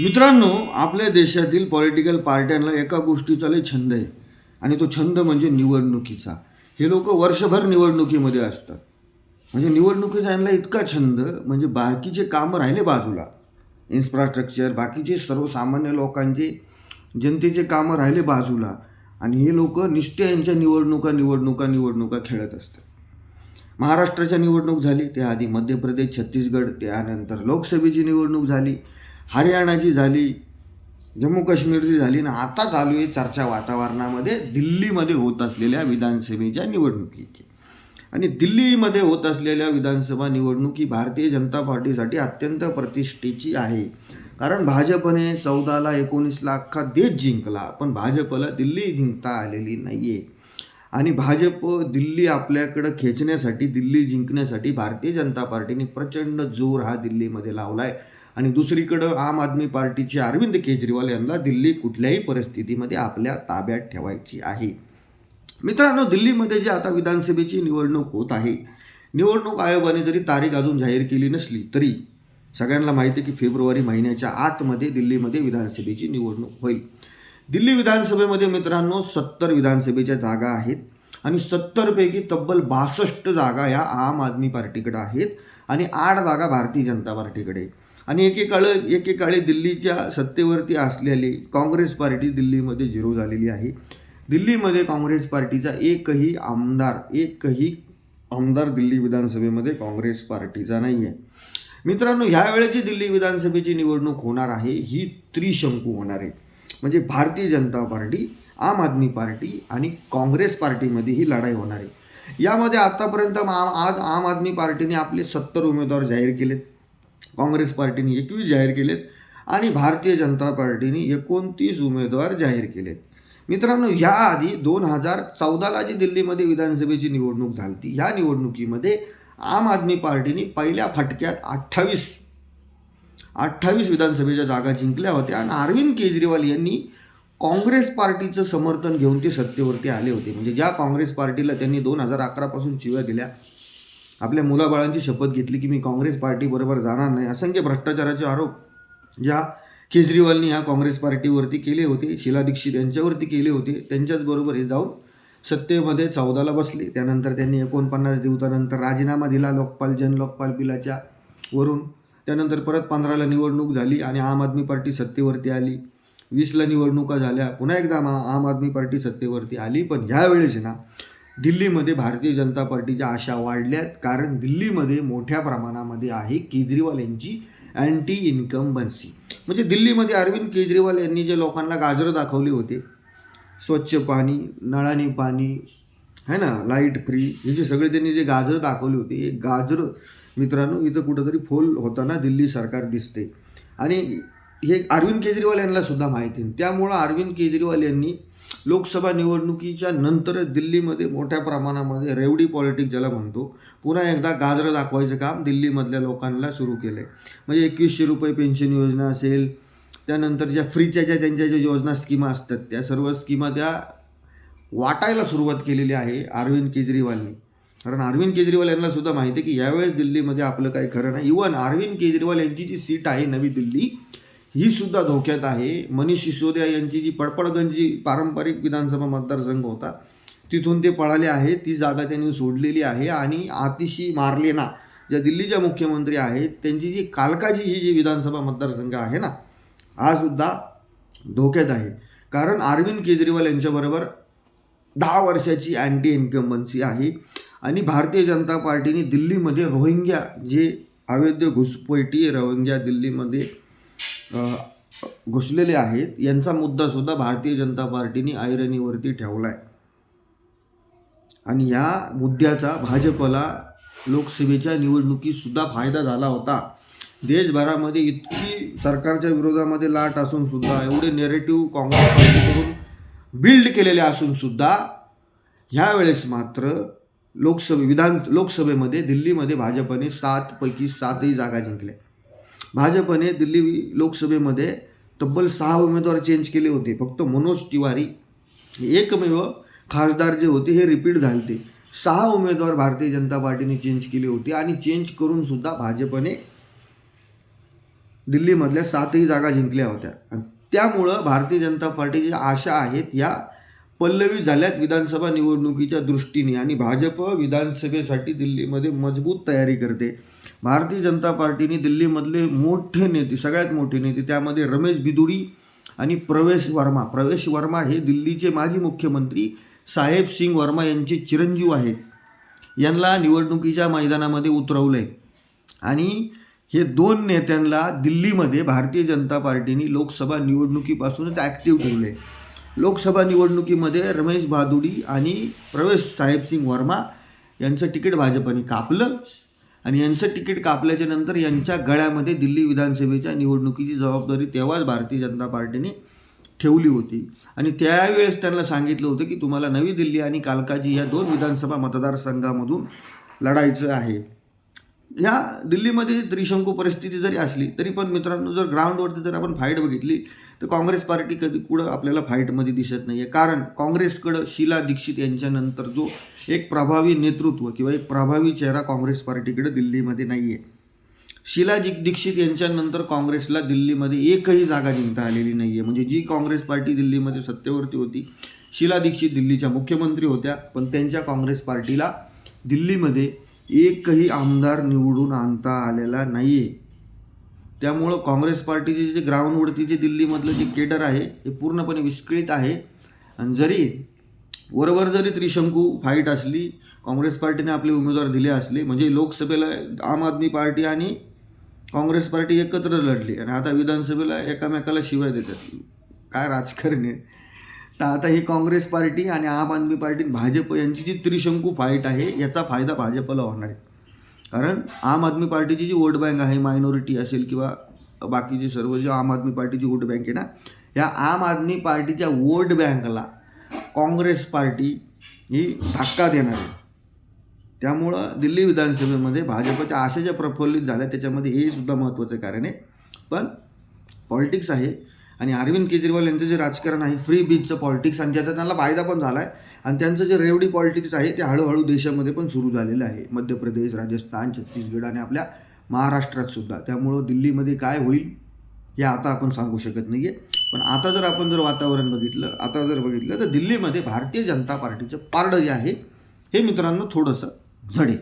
मित्रांनो आपल्या देशातील पॉलिटिकल पार्ट्यांना एका गोष्टीचा लय छंद आहे. आणि तो छंद म्हणजे निवडणुकीचा. हे लोक वर्षभर निवडणुकीमध्ये असतात. म्हणजे निवडणुकीचा यांना इतका छंद म्हणजे बाकीचे कामं राहिले बाजूला. इन्फ्रास्ट्रक्चर बाकीचे सर्वसामान्य लोकांचे जनतेचे कामं राहिले बाजूला. आणि हे लोक निष्ठे यांच्या निवडणुका निवडणुका निवडणुका खेळत असतात. महाराष्ट्राच्या निवडणूक झाली त्याआधी मध्य प्रदेश छत्तीसगड त्यानंतर लोकसभेची निवडणूक झाली. हरियाणाची झाली जम्मू काश्मीरची झाली ना आता चालू आहे चर्चा वातावरणामध्ये. दिल्लीमध्ये होत असलेल्या विधानसभेच्या निवडणुकीची. आणि दिल्लीमध्ये होत असलेल्या विधानसभा निवडणूक ही भारतीय जनता पार्टीसाठी अत्यंत प्रतिष्ठेची आहे. कारण भाजपने चौदाला एकोणीसला अख्खा देश जिंकला पण भाजपला दिल्ली जिंकता आलेली नाही आहे आणि भाजप दिल्ली आपल्याकडं खेचण्यासाठी दिल्ली जिंकण्यासाठी भारतीय जनता पार्टीने प्रचंड जोर हा दिल्लीमध्ये लावला आहे आणि दुसरीकडं आम आदमी पार्टीचे अरविंद केजरीवाल यांना दिल्ली कुठल्याही परिस्थितीमध्ये आपल्या ताब्यात ठेवायची आहे. मित्रांनो दिल्लीमध्ये जी आता विधानसभेची निवडणूक होत आहे निवडणूक आयोगाने जरी तारीख अजून जाहीर केली नसली तरी सगळ्यांना माहिती आहे की फेब्रुवारी महिन्याच्या आतमध्ये दिल्लीमध्ये विधानसभेची निवडणूक होईल. दिल्ली विधानसभेमध्ये मित्रांनो सत्तर विधानसभेच्या जागा आहेत आणि सत्तरपैकी तब्बल बासष्ट जागा या आम आदमी पार्टीकडे आहेत आणि आठ जागा भारतीय जनता पार्टीकडे. आणि एकेकाळ एकेकाळी दिल्लीच्या सत्तेवरती असलेली काँग्रेस पार्टी दिल्लीमध्ये झिरो झालेली आहे. दिल्लीमध्ये काँग्रेस पार्टीचा एकही आमदार एकही आमदार दिल्ली विधानसभेमध्ये काँग्रेस पार्टीचा नाही आहे मित्रांनो ह्या वेळेची दिल्ली विधानसभेची निवडणूक होणार आहे ही त्रिशंकू होणार आहे. म्हणजे भारतीय जनता पार्टी आम आदमी पार्टी आणि काँग्रेस पार्टीमध्ये ही लढाई होणार आहे. यामध्ये आतापर्यंत आम आज आम आदमी पार्टीने आपले सत्तर उमेदवार जाहीर केलेत. काँग्रेस पार्टीने एकवीस जाहीर केलेत आणि भारतीय जनता पार्टीने एकोणतीस उमेदवार जाहीर केलेत. मित्रांनो ह्याआधी दोन हजार चौदाला जी दिल्लीमध्ये विधानसभेची निवडणूक झाली ह्या निवडणुकीमध्ये आम आदमी पार्टीने पहिल्या फटक्यात अठ्ठावीस अठ्ठावीस विधानसभेच्या जागा जिंकल्या होत्या आणि अरविंद केजरीवाल यांनी काँग्रेस पार्टीचं समर्थन घेऊन ते सत्तेवरती आले होते. म्हणजे ज्या काँग्रेस पार्टीला त्यांनी दोन हजार अकरापासून शिव्या दिल्या आपल्या मुलाबाळांची शपथ घेतली की मी काँग्रेस पार्टीबरोबर जाणार नाही असंख्य भ्रष्टाचाराचे आरोप ज्या केजरीवालनी ह्या काँग्रेस पार्टीवरती केले होते शीला दीक्षित यांच्यावरती केले होते त्यांच्याचबरोबर हे जाऊन सत्तेमध्ये चौदाला बसले. त्यानंतर त्यांनी एकोणपन्नास दिवसानंतर राजीनामा दिला लोकपाल जन लोकपाल बिलाच्या वरून. त्यानंतर परत पंधराला निवडणूक झाली आणि आम आदमी पार्टी सत्तेवरती आली. वीसला निवडणुका झाल्या. पुन्हा एकदा मा- आम आदमी पार्टी सत्तेवरती आली. पण ह्यावेळेस ना दिल्लीमध्ये भारतीय जनता पार्टीच्या आशा वाढल्यात कारण दिल्लीमध्ये मोठ्या प्रमाणामध्ये आहे केजरीवाल यांची अँटी इन्कम्बन्सी म्हणजे दिल्लीमध्ये अरविंद केजरीवाल यांनी जे लोकांना गाजरं दाखवली होती स्वच्छ पाणी नळाने पाणी है ना लाइट फ्री हे जे सगळे त्यांनी जे गाजरं दाखवली होती हे गाजरं मित्रांनो इथं कुठंतरी फोल होताना दिल्ली सरकार दिसते. आणि हे अरविंद केजरीवाल यांना सुद्धा माहिती आहे. त्यामुळं अरविंद केजरीवाल यांनी लोकसभा निवडणुकीच्या नंतर दिल्लीमध्ये मोठ्या प्रमाणामध्ये रेवडी पॉलिटिक्स ज्याला म्हणतो पुन्हा एकदा गाजरं दाखवायचं काम दिल्लीमधल्या लोकांना सुरू केलं आहे म्हणजे एकवीसशे रुपये पेन्शन योजना असेल त्यानंतर ज्या फ्रीच्या ज्या त्यांच्या ज्या योजना स्कीमा असतात त्या सर्व स्कीमा त्या वाटायला सुरुवात केलेली आहे अरविंद केजरीवालनी. कारण अरविंद केजरीवाल यांना सुद्धा माहिती आहे की यावेळेस दिल्लीमध्ये आपलं काही खरं नाही. इवन अरविंद केजरीवाल यांची जी सीट आहे नवी दिल्ली ही सुद्धा धोक्यात आहे. मनीष सिसोदिया यांची जी पडपडगंज जी पारंपरिक विधानसभा मतदारसंघ होता तिथून ते पळाले आहे. ती जागा त्यांनी सोडलेली आहे आणि आतिशी मारलेना ज्या दिल्लीच्या मुख्यमंत्री आहेत त्यांची जी कालकाजी ही जी विधानसभा मतदारसंघ आहे ना हा सुद्धा धोक्यात आहे. कारण अरविंद केजरीवाल यांच्याबरोबर दहा वर्षाची अँटी इन्कम्बन्सी आहे आणि भारतीय जनता पार्टीने दिल्लीमध्ये रोहिंग्या जे अवैध घुसपैठी रोहिंग्या दिल्लीमध्ये घुसलेले आहेत. यांचा मुद्दासुद्धा भारतीय जनता पार्टीने ऐरणीवरती ठेवला आहे आणि या मुद्द्याचा भाजपला लोकसभेच्या निवडणुकीतसुद्धा फायदा झाला होता. देशभरामध्ये इतकी सरकारच्या विरोधामध्ये लाट असूनसुद्धा एवढे नेरेटिव्ह काँग्रेस पार्टीकडून बिल्ड केलेले असूनसुद्धा ह्यावेळेस मात्र लोकसभे विधान लोकसभेमध्ये दिल्लीमध्ये भाजपने सातपैकी सातही जागा जिंकल्या. भाजपने दिल्ली लोकसभेमध्ये तब्बल सहा उमेदवार चेंज केले होते. फक्त मनोज तिवारी एकमेव खासदार जे होते हे रिपीट झाले होते सहा उमेदवार भारतीय जनता पार्टीने चेंज केले होते आणि चेंज करून सुद्धा भाजपने दिल्लीमधल्या सातही जागा जिंकल्या होत्या. आणि त्यामुळं भारतीय जनता पार्टीची आशा आहेत या पल्लवी झाल्यात विधानसभा निवडणुकीच्या दृष्टीने. आणि भाजप विधानसभेसाठी दिल्लीमध्ये मजबूत तयारी करते. भारतीय जनता पार्टीने दिल्लीमधले मोठे नेते सगळ्यात मोठे नेते त्यामध्ये रमेश बिदुडी आणि प्रवेश वर्मा. प्रवेश वर्मा हे दिल्लीचे माजी मुख्यमंत्री साहेब सिंग वर्मा यांचे चिरंजीव आहेत. यांना निवडणुकीच्या मैदानामध्ये उतरवलं. आहे आणि हे दोन नेत्यांना दिल्लीमध्ये भारतीय जनता पार्टीने लोकसभा निवडणुकीपासूनच ॲक्टिव्ह ठेवलं. आहे लोकसभा निवडणुकीमध्ये रमेश भादुडी आणि प्रवेश साहेबसिंग वर्मा यांचं तिकीट भाजपने कापलं. आणि यांचं तिकीट कापल्याच्या नंतर यांच्या गळ्यामध्ये दिल्ली विधानसभेच्या निवडणुकीची जबाबदारी तेव्हाच भारतीय जनता पार्टीने ठेवली होती. आणि त्यावेळेस त्यांना सांगितलं होतं की तुम्हाला नवी दिल्ली आणि कालकाजी या दोन विधानसभा मतदारसंघामधून लढायचं आहे. ह्या दिल्लीमध्ये त्रिशंकू परिस्थिती जरी असली तरी पण मित्रांनो जर ग्राउंडवरती जर आपण फाईट बघितली तर काँग्रेस पार्टी कधी कुठं आपल्याला फाईटमध्ये दिसत नाही आहे कारण काँग्रेसकडं शीला दीक्षित यांच्यानंतर जो एक प्रभावी नेतृत्व किंवा एक प्रभावी चेहरा काँग्रेस पार्टीकडे दिल्लीमध्ये नाही आहे शीला जी दीक्षित यांच्यानंतर काँग्रेसला दिल्लीमध्ये एकही जागा जिंकता आलेली नाही आहे म्हणजे जी काँग्रेस पार्टी दिल्लीमध्ये सत्तेवरती होती शीला दीक्षित दिल्लीच्या मुख्यमंत्री होत्या पण त्यांच्या काँग्रेस पार्टीला दिल्लीमध्ये एकही आमदार निवडून आणता आलेला नाही आहे त्यामुळं काँग्रेस पार्टीचे जे ग्राउंडवरती जे दिल्लीमधलं जे केडर आहे हे पूर्णपणे विस्कळीत आहे. आणि जरी वरवर जरी त्रिशंकू फाईट असली काँग्रेस पार्टीने आपले उमेदवार दिले असले म्हणजे लोकसभेला आम आदमी पार्टी आणि काँग्रेस पार्टी एकत्र लढली आणि आता विधानसभेला एकामेकाला शिवाय देतात. काय राजकारण आहे? तर आता ही काँग्रेस पार्टी आणि आम आदमी पार्टी भाजप यांची जी त्रिशंकू फाईट आहे याचा फायदा भाजपला होणार आहे. कारण आम आदमी पार्टीची जी वोट बँक आहे मायनॉरिटी असेल किंवा बाकीचे सर्व जी आम आदमी पार्टीची वोट बँक आहे ना या आम आदमी पार्टीच्या वोट बँकला काँग्रेस पार्टी ही धक्का देणार आहे. त्यामुळं दिल्ली विधानसभेमध्ये भाजपच्या आशा ज्या प्रफुल्लित झाल्या त्याच्यामध्ये हे सुद्धा महत्त्वाचं कारण आहे. पण पॉलिटिक्स आहे आणि अरविंद केजरीवाल यांचं जे राजकारण आहे फ्री बीचचं पॉलिटिक्स आणि ज्याचा त्यांना फायदा पण झाला आहे आणि त्यांचं जे रेवडी पॉलिटिक्स आहे ते हळूहळू देशामध्ये पण सुरू झालेलं आहे. मध्य प्रदेश राजस्थान छत्तीसगड आणि आपल्या महाराष्ट्रात सुद्धा. त्यामुळं दिल्लीमध्ये काय होईल हे आता आपण सांगू शकत नाही आहे पण आता जर आपण जर वातावरण बघितलं आता जर बघितलं तर दिल्लीमध्ये भारतीय जनता पार्टीचं पारडं जे आहे हे मित्रांनो थोडंसं झडेल